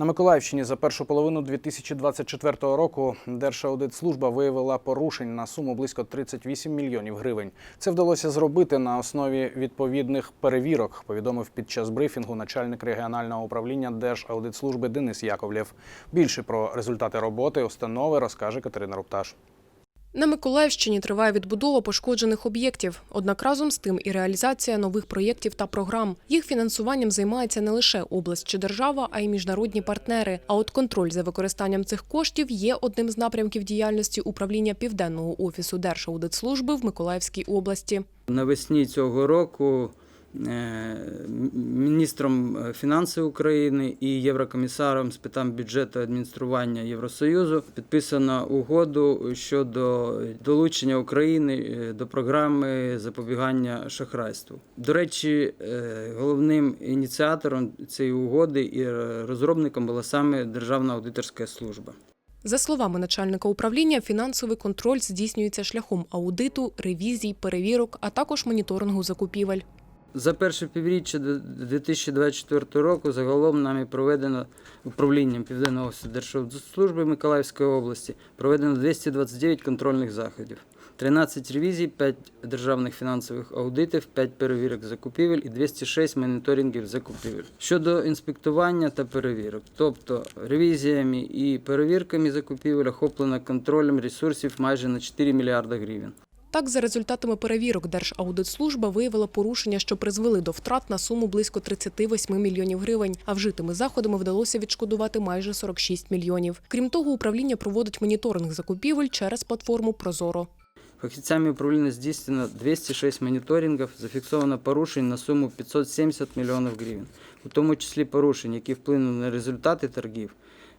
На Миколаївщині за першу половину 2024 року Держаудитслужба виявила порушень на суму близько 38 мільйонів гривень. Це вдалося зробити на основі відповідних перевірок, повідомив під час брифінгу начальник регіонального управління Держаудитслужби Денис Яковлєв. Більше про результати роботи установи розкаже Катерина Рупташ. На Миколаївщині триває відбудова пошкоджених об'єктів. Однак разом з тим і реалізація нових проєктів та програм. Їх фінансуванням займається не лише область чи держава, а й міжнародні партнери. А от контроль за використанням цих коштів є одним з напрямків діяльності управління Південного офісу Держаудитслужби в Миколаївській області. Навесні цього року міністром е, фінансів України і єврокомісаром з питань бюджету адміністрування Євросоюзу підписано угоду щодо долучення України е, до програми запобігання шахрайству. До речі, е, головним ініціатором цієї угоди і е, розробником була саме Державна аудиторська служба. За словами начальника управління, фінансовий контроль здійснюється шляхом аудиту, ревізій, перевірок, а також моніторингу закупівель. За перше півріччя д- 2024 року загалом нами проведено управлінням Південного офісу Держслужби Миколаївської області проведено 229 контрольних заходів, 13 ревізій, 5 державних фінансових аудитів, 5 перевірок закупівель і 206 моніторингів закупівель. Щодо інспектування та перевірок, тобто ревізіями і перевірками закупівель охоплено контролем ресурсів майже на 4 мільярди гривень. Так, за результатами перевірок Держаудитслужба виявила порушення, що призвели до втрат на суму близько 38 мільйонів гривень. А вжитими заходами вдалося відшкодувати майже 46 мільйонів. Крім того, управління проводить моніторинг закупівель через платформу Прозоро. Фахівцями управління здійснено 206 моніторингів, зафіксовано порушень на суму 570 мільйонів гривень, у тому числі порушень, які вплинули на результати торгів,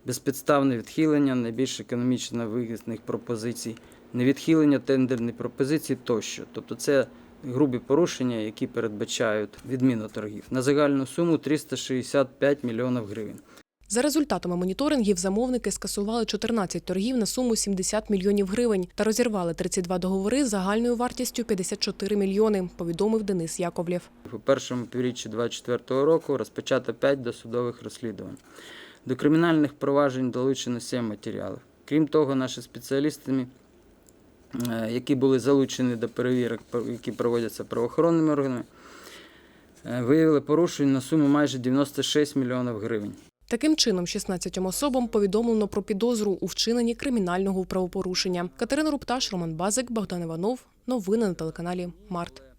безпідставне відхилення найбільш економічно вигідних пропозицій, невідхилення тендерних пропозицій тощо. Тобто це грубі порушення, які передбачають відміну торгів на загальну суму 365 мільйонів гривень. За результатами моніторингів замовники скасували 14 торгів на суму 70 мільйонів гривень та розірвали 32 договори з загальною вартістю 54 мільйони, повідомив Денис Яковлєв. У першому півріччі 2024 року розпочато 5 досудових розслідувань. До кримінальних проваджень долучено 7 матеріалів. Крім того, наші спеціалісти, які були залучені до перевірок, які проводяться правоохоронними органами, е, виявили порушень на суму майже 96 мільйонів гривень. Таким чином, 16 особам повідомлено про підозру у вчиненні кримінального правопорушення. Катерина Рупташ, Роман Базик, Богдан Іванов. Новини на телеканалі Март.